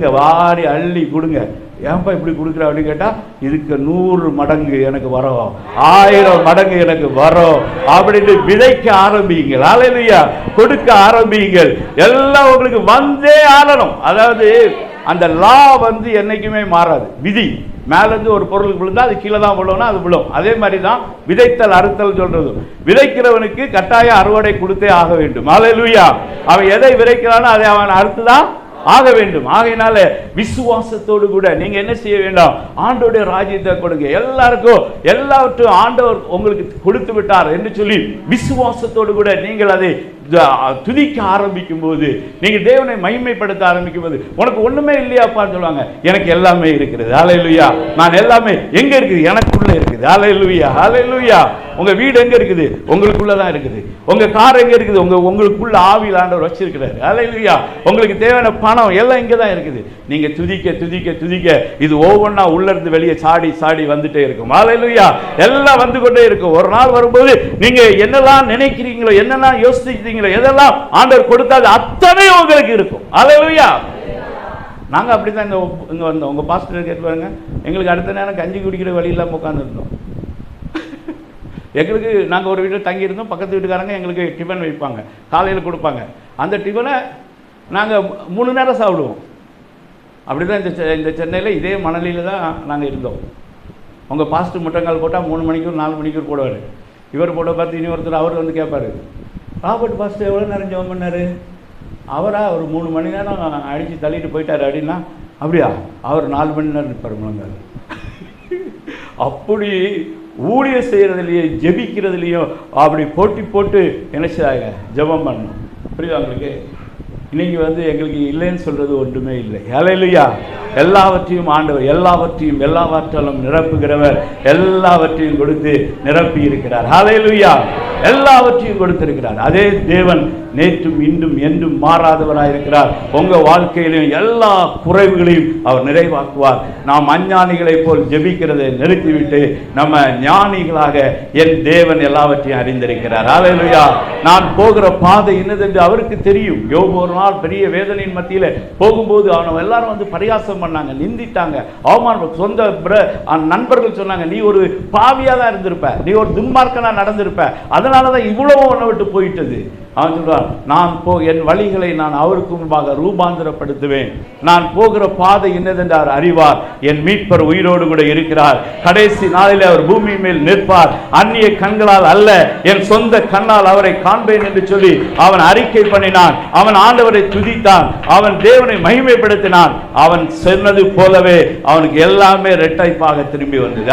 இங்கே வாரி அள்ளி கொடுங்க. ஏன்பா இப்படி கொடுக்குற அப்படின்னு கேட்டால் இதுக்கு நூறு மடங்கு எனக்கு வரும். ஆயிரம் மடங்கு எனக்கு வரும். அப்படின்னு விதைக்க ஆரம்பிங்கள் அலையிலையா கொடுக்க ஆரம்பிங்கள் எல்லாம் உங்களுக்கு வந்தே ஆளணும். அதாவது அந்த லா வந்து என்னைக்குமே மாறாது. விதி. மேலேருந்து ஒரு பொருள் விழுந்தா அது கீழே தான் விழும்னா அது விழும். அதே மாதிரி தான் விதைத்தல் அறுத்தல் சொல்றது. விதைக்கிறவனுக்கு கட்டாயம் அறுவடை கொடுத்தே ஆக வேண்டும். அலையிலுயா அவன் எதை விதைக்கிறானோ அதை அவன் அறுத்து தான் ஆக வேண்டும். ஆகையினால விசுவாசத்தோடு கூட நீங்க என்ன செய்ய வேண்டாம்? ஆண்டோடைய ராஜ்யத்தை கொடுங்க. எல்லாருக்கும் எல்லாவற்றும் ஆண்டவர் உங்களுக்கு கொடுத்து விட்டார் என்று சொல்லி விசுவாசத்தோடு கூட நீங்கள் அதை துதிக்க ஆரம்பிக்கும் போது நீங்கள் தேவனை மகிமைப்படுத்த ஆரம்பிக்கும் போது உனக்கு ஒன்றுமே இல்லையாப்பான்னு சொல்லுவாங்க. எனக்கு எல்லாமே இருக்கிறது ஹalleluya நான் எல்லாமே எங்கே இருக்குது? எனக்குள்ளே இருக்குது. ஹalleluya ஹalleluya உங்கள் வீடு எங்கே இருக்குது? உங்களுக்குள்ளே தான் இருக்குது. உங்கள் கார் எங்கே இருக்குது? உங்கள் உங்களுக்குள்ள ஆவியில் ஆண்டவர் வச்சிருக்கிறாரு. ஹalleluya உங்களுக்கு தேவையான பணம் எல்லாம் இங்கே தான் இருக்குது. நீங்கள் துதிக்க துதிக்க துதிக்க இது ஒவ்வொன்றா உள்ளேருந்து வெளியே சாடி சாடி வந்துட்டே இருக்கும். ஹalleluya எல்லாம் வந்து கொண்டே இருக்கும். ஒரு நாள் வரும்போது நீங்கள் என்னெல்லாம் நினைக்கிறீங்களோ என்னெல்லாம் யோசிக்கிறீங்களோ எதெல்லாம் ஆண்டவர் கொடுத்தாது அத்தனை உங்களுக்கு இருக்கும். அலையா நாங்கள் அப்படி தான் இந்த இங்கே வந்தோம். உங்கள் பாஸ்டர் கேட்டு பாருங்க. எங்களுக்கு அடுத்த நேரம் கஞ்சி குடிக்கிற வழி இல்லாமல் உட்காந்துருந்தோம் எங்களுக்கு நாங்கள் ஒரு வீட்டில் தங்கியிருந்தோம். பக்கத்து வீட்டுக்காரங்க எங்களுக்கு டிஃபன் வைப்பாங்க. காலையில் கொடுப்பாங்க. அந்த டிஃபனை நாங்கள் மூணு நேரம் சாப்பிடுவோம். அப்படி தான் இந்த செ- இந்த சென்னையில் இதே மணலியில் தான் நாங்கள் இருந்தோம். உங்கள் பாஸ்ட்டு முட்டங்கால் போட்டால் மூணு மணிக்கு நாலு மணிக்கு போடுவார். இவர் போட பார்த்து இனி ஒருத்தர் அவர் வந்து கேட்பார் ராபர்ட் பாஸ்டர் எவ்வளோ நேரம் ஜெபம் பண்ணார்? அவரா ஒரு மூணு மணி நேரம் அடித்து தள்ளிட்டு போயிட்டார் அப்படின்னா அப்படியா? அவர் நாலு மணி நேரம் நிற்பார் முழங்கால். அப்படி ஊழியம் செய்கிறதுலையும் ஜெபிக்கிறதுலையும் அப்படி போட்டி போட்டு என்ன ஜெபம் பண்ணணும். புரியுதா உங்களுக்கு? இன்றைக்கி வந்து எங்களுக்கு இல்லைன்னு சொல்கிறது ஒன்றுமே இல்லை. ஹalleluya எல்லாவற்றையும் ஆண்டவர் எல்லாவற்றையும் எல்லாவற்றாலும் நிரப்புகிறவர் எல்லாவற்றையும் கொடுத்து நிரப்பி இருக்கிறார் ஹalleluya எல்லாவற்றையும் கொடுத்திருக்கிறார். அதே தேவன் நேற்றும் இன்றும் என்றும் மாறாதவராயிருக்கிறார். உங்கள் வாழ்க்கையிலும் எல்லா குறைவுகளையும் அவர் நிறைவாக்குவார். நாம் அஞ்ஞானிகளைப் போல் ஜெபிக்கிறதை நிறுத்திவிட்டு நம்ம ஞானிகளாக என் தேவன் எல்லாவற்றையும் அறிந்திருக்கிறார். அலையா நான் போகிற பாதை என்னதென்று அவருக்கு தெரியும். யோபு ஒரு நாள் பெரிய வேதனையின் மத்தியில் போகும்போது அவனை எல்லாரும் வந்து பரிகாசம் பண்ணாங்க நிந்திட்டாங்க. அவமானம் சொந்த நண்பர்கள் சொன்னாங்க நீ ஒரு பாவியாக தான் இருந்திருப்ப. நீ ஒரு துன்மார்க்கனாக நடந்திருப்ப. அதை அதனால தான் இவ்வளவு உன்னை விட்டு போயிட்டது. அவன் சொல்கிறான் நான் போ என் வழிகளை நான் அவருக்கு முன்பாக ரூபாந்தரப்படுத்துவேன். நான் போகிற பாதை என்னதென்று அவர் அறிவார். என் மீட்பர் உயிரோடு கூட இருக்கிறார். கடைசி நாளில் அவர் பூமி மேல் நிற்பார். அந்நிய கண்களால் அல்ல என் சொந்த கண்ணால் அவரை காண்பேன் என்று சொல்லி அவன் அறிக்கை பண்ணினான். அவன் ஆண்டவரை துதித்தான். அவன் தேவனை மகிமைப்படுத்தினான். அவன் சொன்னது போலவே அவனுக்கு எல்லாமே இரட்டைப்பாக திரும்பி வந்தது.